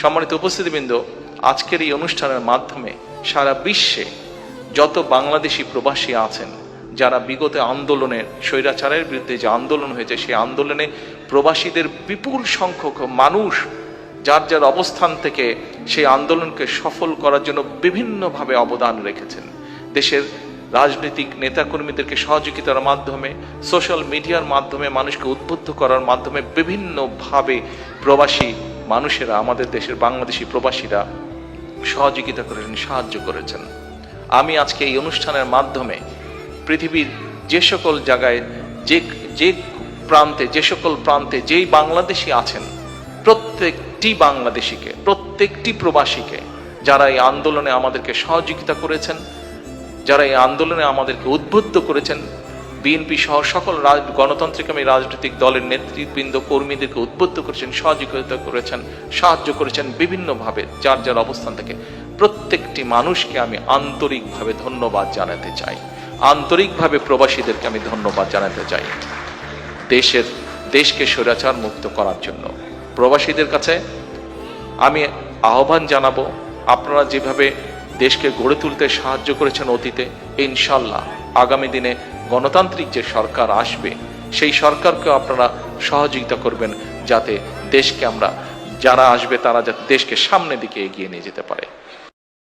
সম্মানিত উপস্থিতিবৃন্দ, আজকের এই অনুষ্ঠানের মাধ্যমে সারা বিশ্বে যত বাংলাদেশি প্রবাসী আছেন, যারা বিগত আন্দোলনের স্বৈরাচারের বিরুদ্ধে যে আন্দোলন হয়েছে সেই আন্দোলনে প্রবাসীদের বিপুল সংখ্যক মানুষ যার যার অবস্থান থেকে সেই আন্দোলনকে সফল করার জন্য বিভিন্নভাবে অবদান রেখেছেন। দেশের রাজনৈতিক নেতাকর্মীদেরকে সহযোগিতার মাধ্যমে, সোশ্যাল মিডিয়ার মাধ্যমে, মানুষকে উদ্বুদ্ধ করার মাধ্যমে বিভিন্নভাবে প্রবাসী মানুষেরা আমাদের দেশের বাংলাদেশি প্রবাসীরা সহযোগিতা করেছেন সাহায্য করেছেন। আমি আজকে এই অনুষ্ঠানের মাধ্যমে পৃথিবীর যে সকল জায়গায়, যে যে প্রান্তে, যে সকল প্রান্তে যেই বাংলাদেশি আছেন, প্রত্যেকটি বাংলাদেশিকে, প্রত্যেকটি প্রবাসীকে যারা এই আন্দোলনে আমাদেরকে সহযোগিতা করেছেন, যারা এই আন্দোলনে আমাদেরকে উদ্বুদ্ধ করেছেন বিএনপি সহ সকল গণতান্ত্রিকামী রাজনৈতিক দলের নেতৃবৃন্দ, কর্মীদেরকে উদ্বুদ্ধ করেছেন, সহযোগিতা করেছেন, সাহায্য করেছেন বিভিন্নভাবে। যার যার অবস্থান থেকে প্রত্যেকটি মানুষকে আমি আন্তরিকভাবে ধন্যবাদ জানাতে চাই। আন্তরিকভাবে প্রবাসীদেরকে আমি ধন্যবাদ জানাতে চাই। দেশের, দেশকে স্বৈরাচার মুক্ত করার জন্য। প্রবাসীদের কাছে আমি আহ্বান জানাব, আপনারা যেভাবে দেশকে গড়ে তুলতে সাহায্য করেছেন অতীতে, ইনশাল্লাহ আগামী দিনে গণতান্ত্রিক যে সরকার আসবে, সেই সরকারকে আপনারা সহযোগিতা করবেন যাতে দেশকে আমরা, যারা আসবে তারা যাতে দেশকে সামনের দিকে এগিয়ে নিয়ে যেতে পারে।